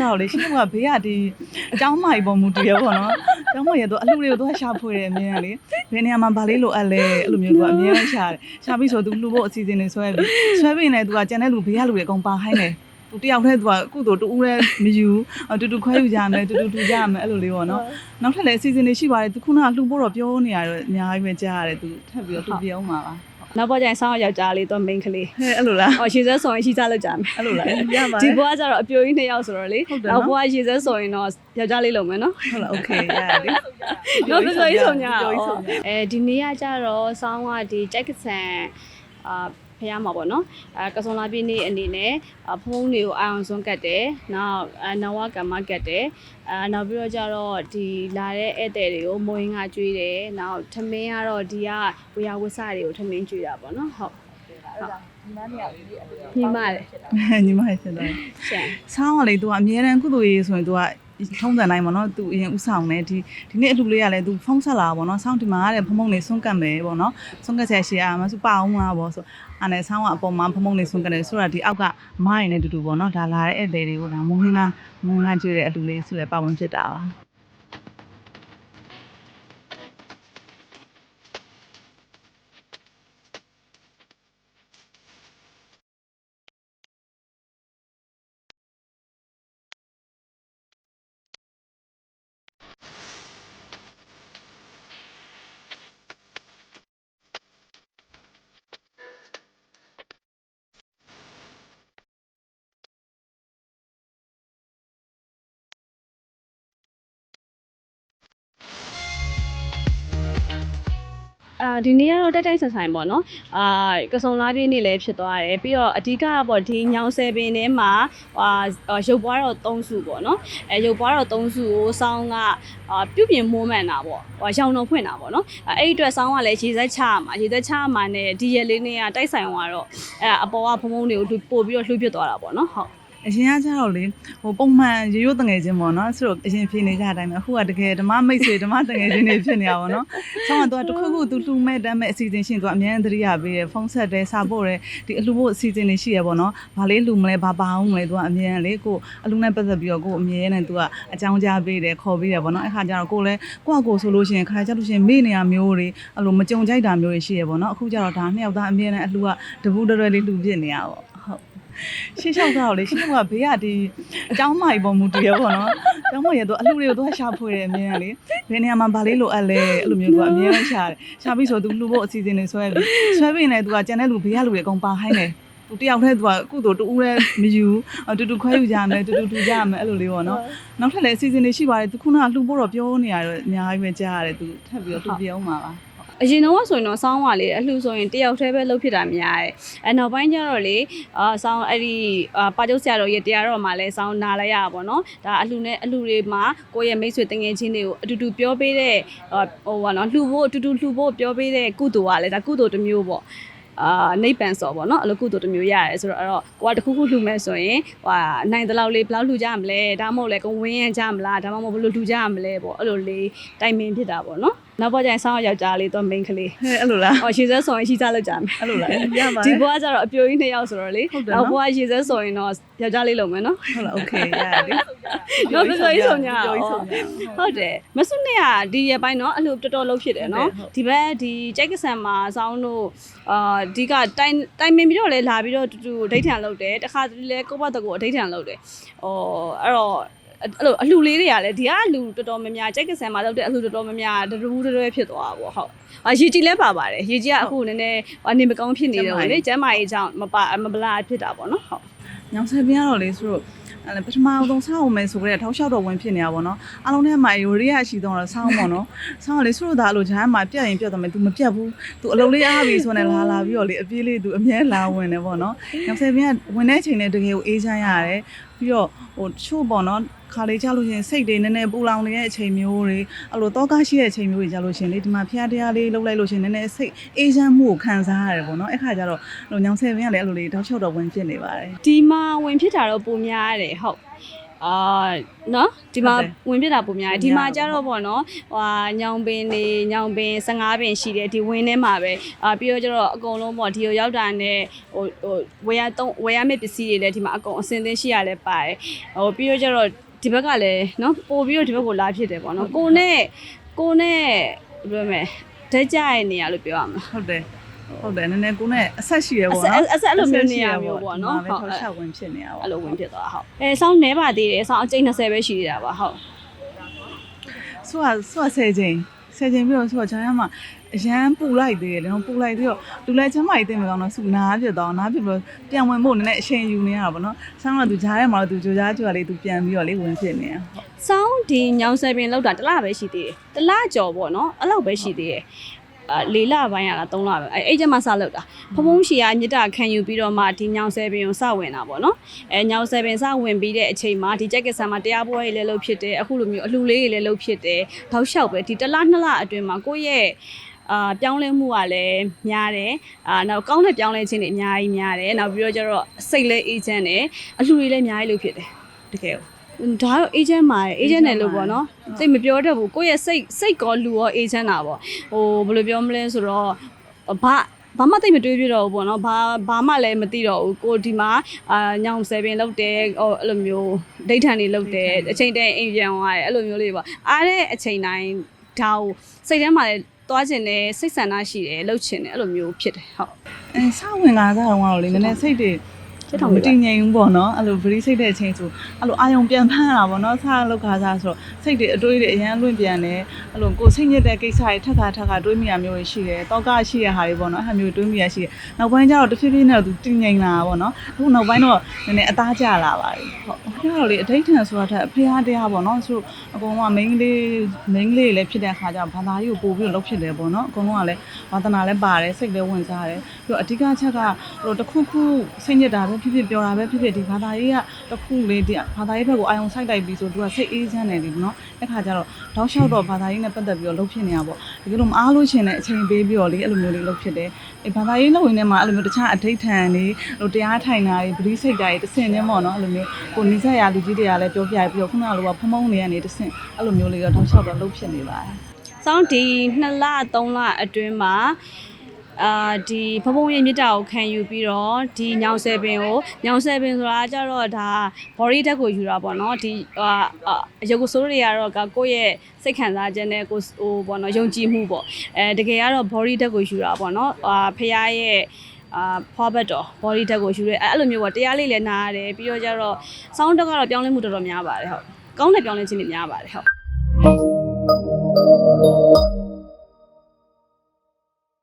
တော့လေရှင်းကဘေးကဒီအเจ้าမိုင်ပေါ်မူတည်ရပေါ့နော်အเจ้าမိုင်ရတော့အလှတွေကိုတော့ရှာဖွေတယ်အမြင်ကလေဘယ်နေရာမှာဗာလေးလိုအပ်လဲအဲ့လိုမျိုးသူကအမြင်ရှာတယ်ရှာပြီးဆိုသူလှူဖို့အစီအစဉ်တွေဆွဲပြီးဆွဲပြီးနေသူကကျန်တဲ့လူဘေးကလူတွေအကုန်ပါဟိုင်းတယ်သူတယောက်တည်းသူကကုသိုလ်တူဦးလည်းမယူတူတူခွဲယူကြမယ်တူတူတူကြမယ်အဲ့လိုလေးပေါ့နော်နောက်ထပ်လည်းအစီအစဉ်တွေရှိပါတယ်သူခုနကလှူဖို့တော့ပြောနေရတော့အများကြီးပဲကြားရတယ်သူထပ်ပြီးတော့တူပြောင်းမှာပါ နောက်ပေါ်ကျရင်ဆောင်းယောက်ျားလေးသူက main ကလေးအဲ့လိုလားအော်ရေစက်ဆိုရင်ရေစက်လောက်ကြမယ်အဲ့လိုလားရပါဒီဘွားကျတော့အပြိုကြီးနှစ်ယောက်ဆိုတော့လေနောက်ဘွားရေစက်ဆိုရင်တော့ယောက်ျားလေးလုံမယ်နော်ဟုတ်လား okay ရတယ်လေတော့ပြိုကြီးဆုံးညာအဲဒီနေ့ကကျတော့ဆောင်းကဒီကြိုက်ကဆန်အာ ဖះမှာပေါ့နော်အဲကစုံလာပြည့်နေ့အနေနဲ့အဖုံးတွေကိုအာရုံစွန်းကတ်တယ်နောက်အနဝကမ္မကတ်တယ်အဲနောက်ပြီးတော့ကျတော့ဒီလာတဲ့ဧည့်သည်တွေကိုမွေးငါကျွေးတယ်နောက်ထမင်းကတော့ဒီကဝေယဝဆတွေကိုထမင်းကျွေးတာပေါ့နော်ဟုတ်ညီမလေးညီမရဲ့ဖြစ်သွားတယ်ရှန်ဆောင်းကလေသူကအမြဲတမ်းကုသိုလ်ရေးဆိုရင်သူက ထုံးစံတိုင်းပေါ့နော်သူအရင်ဥဆောင်နေဒီဒီနေ့အလှူလေးကလည်းသူဖုံးဆက်လာပေါ့နော်ဆောင်းဒီမှာကလည်းဖုံဖုံလေးဆွန့်ကတ်မယ်ပေါ့နော်ဆွန့်ကတ်ချက်ရှိအားမစပါအောင်လားပေါ့ဆိုအဲ့နဲ့ဆောင်းကအပေါ်မှာဖုံဖုံလေးဆွန့်ကတ်တယ်ဆိုတာဒီအောက်ကမိုင်းနဲ့တူတူပေါ့နော်ဒါလာတဲ့ဧည့်သည်တွေကိုဒါမုံဟင်းကမုံဟင်းကျွေးတဲ့အလှူလေးဆိုလည်းပါဝင်ဖြစ်တာပါ အာဒီနေ့ကတော့တက်တိုက်ဆန်ဆိုင်ပေါ့နော်အာကစုံလာပြည့်နေ့လည်းဖြစ်သွားတယ်ပြီးတော့အဓိကပေါ့ဒီညောင်ဆယ်ပင်ထဲမှာအာရုပ်ပွားတော့၃စုပေါ့နော်အဲရုပ်ပွားတော့၃စုကိုစောင်းကအာပြုတ်ပြင်မိုးမှန်တာပေါ့ဟိုရောင်တော့ဖွင့်တာပေါ့နော်အဲအဲ့ဒီအတွက်စောင်းကလည်းရေစက်ချရမှာရေစက်ချရမှာနဲ့ဒီရက်လေးနေ့ကတိုက်ဆိုင်သွားတော့အဲအပေါ်ကဖုံဖုံတွေကိုပို့ပြီးတော့လှုပ်ပြသွားတာပေါ့နော်ဟုတ် အရင်ကကျတော့လေဟိုပုံမှန်ရိုးရိုးတငယ်ချင်းပေါ့နော်ဆိုတော့အရင်ဖြေနေကြတဲ့အတိုင်းပဲအခုကတကယ်ဓမ္မမိတ်ဆွေဓမ္မတငယ်ချင်းတွေဖြစ်နေရပါတော့။ဆောင်းကသူကတစ်ခုခုသူလှူမဲ့တမ်းမဲ့အစီအစဉ်ရှင်သူကအများကြီးသတိရပေးတယ်ဖုန်းဆက်တယ်စာပို့တယ်ဒီအလှူဖို့အစီအစဉ်တွေရှိရပေါ့နော်။ဘာလေးလှူမလဲဘာပါအောင်မလဲသူကအများကြီးလေကိုအလှူနဲ့ပတ်သက်ပြီးတော့ကိုအများနဲ့သူကအကြောင်းကြားပေးတယ်ခေါ်ပေးတယ်ပေါ့နော်။အဲ့ခါကျတော့ကိုလည်းကိုကကိုဆိုလို့ရှိရင်ခါကြလို့ရှိရင်မေ့နေရမျိုးတွေအဲ့လိုမကြုံကြိုက်တာမျိုးတွေရှိရပေါ့နော်။အခုကျတော့ဒါနှစ်ယောက်သားအများနဲ့အလှူကတပူးတရွယ်လေးလှူဖြစ်နေရပါပေါ့။ဟုတ် ရှင်းလျှောက်တော့လေရှင်းကဘေးကဒီအเจ้าမိုင်ပေါ်မူတည်ရပေါ့နော်အเจ้าမိုင်ရတော့အလှတွေကိုတော့ရှာဖွေတယ်အမြင်ကလေဘယ်နေရာမှာဗာလေးလိုအပ်လဲအဲ့လိုမျိုးသူကအမြင်နဲ့ရှာတယ်ရှာပြီးဆိုသူလှူဖို့အစီအစဉ်တွေဆွဲပြီးဆွဲပြီးနေသူကကျန်တဲ့လူဘေးကလူတွေအကုန်ပါဟိုင်းတယ်သူတယောက်တည်းသူကကုသိုလ်တူဦးလည်းမယူတူတူခွဲယူကြမယ်တူတူတူကြမယ်အဲ့လိုလေးပေါ့နော်နောက်ထပ်လည်းအစီအစဉ်တွေရှိပါတယ်သူခုနကလှူဖို့တော့ပြောနေရတော့အများကြီးပဲကြားရတယ်သူထပ်ပြီးတော့တူပြောင်းမှာပါ အရင်တော့ဆိုရင်တော့စောင်းကလေအလှဆိုရင်တယောက်တည်းပဲလှုပ်ဖြစ်တာများတယ်။အဲနောက်ပိုင်းကျတော့လေအာစောင်းအဲ့ဒီအာပါကျုပ်ဆရာတော်ရဲ့တရားတော်မှာလဲစောင်းနားလိုက်ရတာပေါ့နော်။ဒါအလှနဲ့အလှတွေမှာကိုယ့်ရဲ့မိတ်ဆွေတငယ်ချင်းတွေကိုအတူတူပြောပေးတဲ့ဟိုဘာနော်လှဖို့အတူတူလှဖို့ပြောပေးတဲ့ကုသိုလ်ကလည်းဒါကုသိုလ်တစ်မျိုးပေါ့။အာနိဗ္ဗာန်စော်ပေါ့နော်အလကုသိုလ်တစ်မျိုးရတယ်ဆိုတော့အဲ့တော့ကိုကတခုခုလှူမယ်ဆိုရင်ဟိုနိုင်တဲ့လောက်လေးဘယ်လောက်လှူကြမလဲဒါမှမဟုတ်လေကိုဝင်းရကြမလားဒါမှမဟုတ်ဘယ်လိုလှူကြမလဲပေါ့အဲ့လိုလေးတိုင်ပင်ဖြစ်တာပေါ့နော် နောက်ပေါ်ကျရင်ဆောင်းယောက်ျားလေးတော့ main ကလေးဟဲ့အဲ့လိုလားဟောရေစဲဆိုရင်ရှိစားလောက်ကြမယ်အဲ့လိုလားရပါတယ်ဒီဘွားကျတော့အပြိုကြီးနှစ်ယောက်ဆိုတော့လေနောက်ဘွားရေစဲဆိုရင်တော့ယောက်ျားလေးလုံမယ်နော်ဟုတ်လား okay ရတယ်နောက်ပြိုကြီးဆုံးညာဟုတ်တယ်မဆုနဲ့ကဒီရပိုင်းတော့အဲ့လိုတော်တော်လုံးဖြစ်တယ်နော်ဒီဘက်ဒီကြိုက်ကဆန်မှာဆောင်းတို့အာဒီကတိုင်တိုင်မင်ပြီးတော့လဲလာပြီးတော့တူတူဒိတ်ထန်လုပ်တယ်တခါတလေကိုဘတ်တကူအဒိတ်ထန်လုပ်တယ်ဟောအဲ့တော့ အဲ့လိုအလှလေးတွေကလည်းဒီကအလှတော်တော်များများကြိုက်ကဆန်မှာလုပ်တဲ့အလှတော်တော်များများတရူးတရွဲဖြစ်သွားတာပေါ့ဟုတ်အာရေကြီးလဲပါပါတယ်ရေကြီးကအခုနည်းနည်းအနေမကောင်းဖြစ်နေတယ်လေကျမ်းမာရေးကြောင့်မပါမပလာဖြစ်တာပေါ့နော်ဟုတ် ညောင်ဆယ်ပြင်းကတော့လေဆိုတော့အဲ့ပထမအောင်ဆုံးဆောင်းအောင်မယ်ဆိုကြတဲ့ထောက်လျှောက်တော့ဝင်ဖြစ်နေတာပေါ့နော်အားလုံးထဲမှာယူရီးယားရှိတော့ဆောင်းပေါ့နော်ဆောင်းလေဆိုတော့ဒါလို့ဂျမ်းမှာပြတ်ရင်ပြတ်တော့မယ် तू မပြတ်ဘူး तू အလုံးလေးအားပြီဆိုနေလာလာပြီးတော့လေအပြေးလေး तू အမြဲလာဝင်တယ်ပေါ့နော်ညောင်ဆယ်ပြင်းကဝင်တဲ့ချိန်နဲ့တကယ်ကိုအေးချမ်းရတယ်ပြီးတော့ဟိုချို့ပေါ့နော် ခါလေးကြလို့ရှရင်စိတ်တွေနည်းနည်းပူလောင်နေတဲ့အချိန်မျိုးတွေအဲ့လိုတောကားရှိတဲ့အချိန်မျိုးတွေကြလို့ရှရင်လေဒီမှာဖျားတရားလေးလှုပ်လိုက်လို့ရှရင်နည်းနည်းစိတ်အေးချမ်းမှုကိုခံစားရတယ်ပေါ့နော်အဲ့ခါကျတော့ဟိုညောင်ဆယ်ပြင်းကလည်းအဲ့လိုလေးတောက်လျှောက်တော့ဝင်ဖြစ်နေပါတယ်ဒီမှာဝင်ဖြစ်တာတော့ပုံများရတယ်ဟုတ်အာနော်ဒီမှာဟုတ်တယ်ဝင်ဖြစ်တာပုံများတယ်ဒီပုံများမှာကျတော့ပေါ့နော်ဟွာညောင်ပင်နေညောင်ပင်15ပင်ရှိတယ်ဒီဝင်းထဲမှာပဲအာပြီးတော့ကျတော့အကုန်လုံးပေါ့ဒီကိုရောက်တာနဲ့ဟိုဟိုဝယ်ရတော့ဝယ်ရမယ့်ပစ္စည်းတွေလည်းဒီမှာအကုန်အစင်သင်းရှိရလဲပါတယ်ဟိုပြီးတော့ကျတော့ ဒီဘက်ကလည်းနော်ပို့ပြီးတော့ဒီဘက်ကိုလာဖြစ်တယ်ပေါ့နော်ကိုနဲ့ကိုနဲ့ဘယ်လိုလဲဓာတ်ကြရဲ့နေရလို့ပြောရမှာဟုတ်တယ်ဟုတ်တယ်နည်းနည်းကိုနဲ့အဆက်ရှိရပေါ့အဆက်နော်အဆက်အဲ့လိုမျိုးနေရမျိုးပေါ့နော်ဟုတ်ဟုတ်ထောက်ချဝင်ဖြစ်နေတာပေါ့အဲ့လိုဝင်ဖြစ်သွားဟုတ်အဲစောင်းနေပါသေးတယ်စောင်းအကျိတ်20ပဲရှိသေးတာပါဟုတ်ဆိုကဆိုကဆယ်ချိန်ဆယ်ချိန်ပြီးတော့ဆိုကဂျာရမ်းမှာ အရန်ပူလိုက်သေးတယ်လေပူလိုက်ပြီးတော့လူလဲချမ်းမကြီးတင်မကောင်းတော့စုနားဖြစ်သွားနားဖြစ်ပြီးတော့ပြန်ဝင်ဖို့နည်းနည်းအချိန်ယူနေရတာပေါ့နော်ဆောင်းတော့သူဂျားထဲမှာတော့သူကြိုကြားကြွလေးသူပြန်ပြီးတော့လေဝင်ဖြစ်နေတာဟုတ်စောင်းဒီညောင်ဆယ်ပင်လောက်တာတစ်လပဲရှိသေးတယ်တစ်လကျော်ပေါ့နော်အဲ့လောက်ပဲရှိသေးတယ်အာ၄လပိုင်းရတာ၃လပဲအဲအဲ့ကျမှစလောက်တာဖဖုံးရှီကမြစ်တာခံယူပြီးတော့မှဒီညောင်ဆယ်ပင်ကိုစဝင်တာပေါ့နော်အဲညောင်ဆယ်ပင်စဝင်ပြီးတဲ့အချိန်မှာဒီကြက်ကဆန်မှာတရားပွဲတွေလည်းလုပ်ဖြစ်တယ်အခုလိုမျိုးအလှလေးတွေလည်းလုပ်ဖြစ်တယ်တောက်လျှောက်ပဲဒီတစ်လနှစ်လအတွင်းမှာကိုယ့်ရဲ့ အာပြောင်းလဲမှုကလည်းများတယ်အာနောက်ကောင်းတဲ့ပြောင်းလဲခြင်းတွေအများကြီးများတယ်နောက်ပြီးတော့ကျတော့စိတ်လည်းအေးချမ်းတယ်အလှတွေလည်းအများကြီးလုပ်ဖြစ်တယ်တကယ်ကိုဒါတော့ agent မှာ agent နဲ့လို့ပေါ့နော်စိတ်မပြောတတ်ဘူးကိုယ့်ရဲ့စိတ်စိတ်ကောလူရော agent တာပေါ့ဟိုဘယ်လိုပြောမလဲဆိုတော့ဘာဘာမှတိတ်မတွေးပြတော့ဘူးပေါ့နော်ဘာဘာမှလည်းမသိတော့ဘူးကိုဒီမှာအာညောင်ဆယ်ပင်လောက်တယ်ဟိုအဲ့လိုမျိုးဒိတ်ထန်တွေလောက်တယ်အချိန်တည်းအိမ်ပြန်သွားတယ်အဲ့လိုမျိုးလေးပေါ့အားတဲ့အချိန်တိုင်းဒါကိုစိတ်ထဲမှာလည်း သွားကျင်တယ်စိတ်ဆန္ဒရှိတယ်လှုပ်ချင်တယ်အဲ့လိုမျိုးဖြစ်တယ်ဟုတ်အဲစဝင်လာကြတော့ကတော့လေနည်းနည်းစိတ်တွေ စိတ်ထောင်မတွေတည်ငြိမ်ဘူးပေါ့နော်အဲ့လိုဗရီးစိတ်တဲ့အချိန်ဆိုအဲ့လိုအာယုံပြန်ဖမ်းရတာပေါ့နော်စားလောက်ခါစားဆိုတော့စိတ်တွေအတွေးတွေအရန်လွင့်ပြန်တယ်အဲ့လိုကိုယ်စိတ်ညစ်တဲ့ကိစ္စတွေထက်ခါထက်ခါတွေးမိရမျိုးတွေရှိတယ်တောက်ကရှိရဟာတွေပေါ့နော်အဲ့မျိုးတွေးမိရရှိတယ်နောက်ပိုင်းကျတော့တဖြည်းဖြည်းနဲ့သူတည်ငြိမ်လာတာပေါ့နော်အခုနောက်ပိုင်းတော့နည်းနည်းအသားကျလာပါပြီဟုတ်အဲ့တော့လေအထိတ်ထန်ဆိုတာထက်အဖေအားတရားပေါ့နော်ဆိုအကုန်လုံးက main လေး main လေးလည်းဖြစ်တဲ့အခါကျတော့ဘာသာရေးကိုပို့ပြီးတော့လုပ်ဖြစ်တယ်ပေါ့နော်အကုန်လုံးကလည်းဝါသနာလည်းပါတယ်စိတ်လည်းဝင်စားတယ်ပြီးတော့အဓိကချက်ကဟိုတစ်ခုခုစိတ်ညစ်တာပဲဖြစ်ဖြစ်ပြောတာပဲဖြစ်ဖြစ်ဒီဘာသာရေးကတစ်ခုလေးဒီဘာသာရေးဘက်ကိုအာယုံဆိုင်တိုက်ပြီးဆိုသူကစိတ်အေးချမ်းတယ်ဒီနော်အဲ့ခါကျတော့တောက်လျှောက်တော့ဘာသာရေးနဲ့ပတ်သက်ပြီးတော့လုပ်ဖြစ်နေတာပေါ့ဒီလိုမအားလို့ရှင်တဲ့အချိန်ပေးပြီးတော့လေအဲ့လိုမျိုးလေးလုပ်ဖြစ်တယ်အဲ့ဘာသာရေးလုပ်ရင်းထဲမှာအဲ့လိုမျိုးတခြားအဋိဋ္ဌံတွေဟိုတရားထိုင်တာတွေပရိစိတ်တာတွေတစ်ဆင့်ချင်းပေါ့နော်အဲ့လိုမျိုးကိုနိစ္စရာလူကြီးတွေကလည်းပြောပြပြီးတော့ခုနကလိုကဖုံဖုံတွေကနေတစ်ဆင့်အဲ့လိုမျိုးလေးတော့တောက်လျှောက်တော့လုပ်ဖြစ်နေပါတယ်စောင်းဒီ2လ3လအတွင်းမှာ အာဒီဖဖုံရဲ့မြစ်တာကိုခံယူပြီးတော့ဒီညောင်ဆယ်ပင်ကိုညောင်ဆယ်ပင်ဆိုတာကြတော့ဒါ body တက်ကိုယူတာပေါ့နော်ဒီအာအာရုပ်ကိုစိုးတွေကတော့ကကိုယ့်ရဲ့စိတ်ခံစားချက်နဲ့ကိုယ်ဟိုပေါ့နော်ယုံကြည်မှုပေါ့အဲတကယ်ကတော့ body တက်ကိုယူတာပေါ့နော်အာဖះရဲ့အာဖွာဘတ်တော့ body တက်ကိုယူရဲအဲ့လိုမျိုးပေါ့တရားလေးလည်းနားရတယ်ပြီးတော့ကြတော့စောင်းတက်ကတော့ပြောင်းလဲမှုတော်တော်များပါတယ်ဟုတ်ကောင်းတဲ့ပြောင်းလဲခြင်းတွေများပါတယ်ဟုတ်